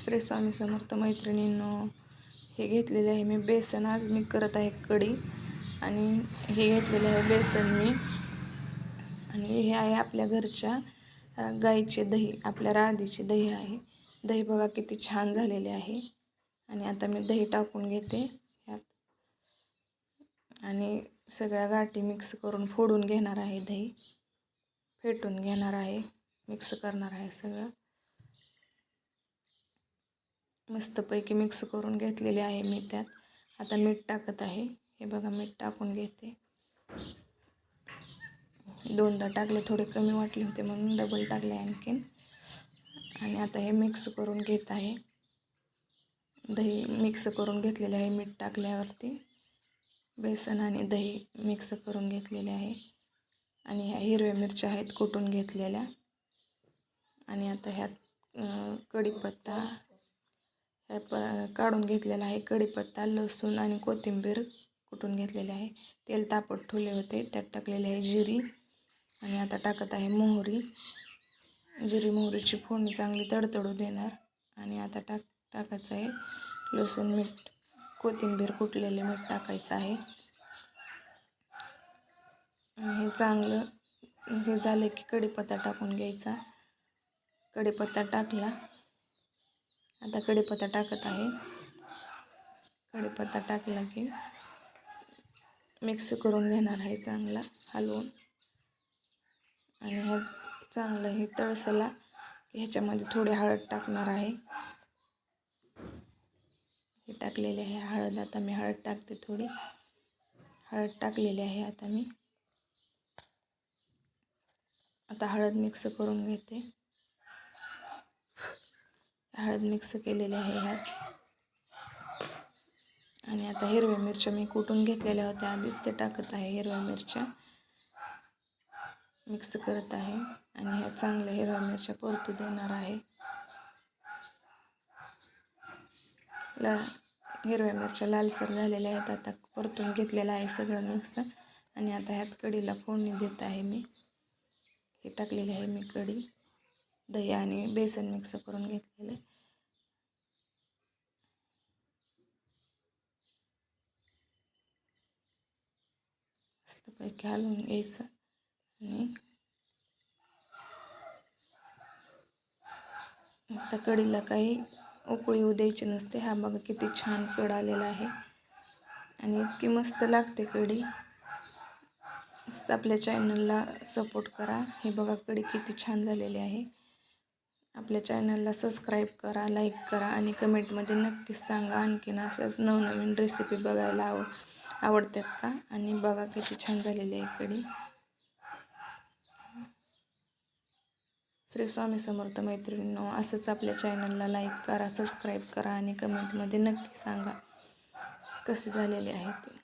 श्री स्वामी समर्थ मैत्रिणींनो हे घेतलेले आहे मी बेसन. आज मी करत आहे कढी आणि हे घेतलेले आहे बेसन मी. आणि हे आहे आपल्या घरच्या गाईचे दही आपल्या राधीचे दही आहे. दही बघा किती छान झालेले आहे. आणि आता मी दही टाकून घेते ह्यात आणि सगळ्या गाठी मिक्स करून फोडून घेणार आहे दही. फेटून घेणार आहे मिक्स करणार आहे सगळं. मस्तपैकी मिक्स करून घेतलेले आहे मी त्यात. आता मीठ टाकत आहे. हे बघा मीठ टाकून घेते. दोनदा टाकले थोडे कमी वाटले होते म्हणून डबल टाकले आणखीन. आणि आता हे मिक्स करून घेत आहे. दही मिक्स करून घेतलेले आहे मीठ टाकल्यावरती. बेसन आणि दही मिक्स करून घेतलेले आहे. आणि ह्या हिरव्या मिरच्या आहेत कुटून घेतलेल्या. आणि आता ह्यात कढीपत्ता प काढून घेतलेला आहे. कढीपत्ता लसूण आणि कोथिंबीर कुटून घेतलेले आहे? तेल तापट ठेवले होते. त्यात टाकलेले आहे जिरी आणि आता टाकत आहे मोहरी. जिरी मोहरीची फोडणी चांगली तडतडू देणार आणि आता टाक टाकायचं आहे. लसूण मीठ कोथिंबीर कुटलेले मीठ टाकायचं आहे. आणि हे चांगलं हे झालं की कढीपत्ता टाकून घ्यायचा. कढीपत्ता टाकला आता कढीपत्ता टाकत आहे. कढीपत्ता टाकला की मिक्स करून घेणार आहे चांगला हलवून. आणि हे चांगलं हे तळसला की ह्याच्यामध्ये थोडी हळद टाकणार आहे. हे टाकलेले आहे हळद आता मी हळद टाकते थोडी. हळद टाकलेली आहे आता मी. आता हळद मिक्स करून घेते. हळद मिक्स केलेली आहे ह्यात. आणि आता हिरव्या मिरच्या मी कुटून घेतलेल्या होत्या. आधीच ते टाकत आहे हिरव्या मिरच्या. मिक्स करत आहे. आणि ह्या चांगल्या हिरव्या मिरच्या परतू देणार आहे. ला हिरव्या मिरच्या लालसर झालेल्या आहेत. आता परतून घेतलेलं आहे सगळं मिक्स. आणि आता ह्यात कढीला फोडणी देत आहे मी. हे टाकलेली आहे मी कढी. दही आणि बेसन मिक्स करून घेतलेलं आहे. मस्तपैकी हलवून घ्यायचं आणि आता कढीला काही उकळी येऊ द्यायची नसते. हा बघा किती छान कड आलेला आहे आणि इतकी मस्त लागते कढी. आपल्या चॅनलला सपोर्ट करा. हे बघा कढी किती छान झालेली आहे. आपल्या चॅनलला सबस्क्राईब करा लाईक करा आणि कमेंटमध्ये नक्कीच सांगा आणखीन अशाच नवनवीन रेसिपी बघायला आव आवडतात का? आणि बघा किती छान झालेली आहे कढी. श्री स्वामी समर्थ मैत्रिणींनो असंच आपल्या चॅनलला लाईक करा सबस्क्राईब करा आणि कमेंटमध्ये नक्की सांगा कसे झालेले आहे ते.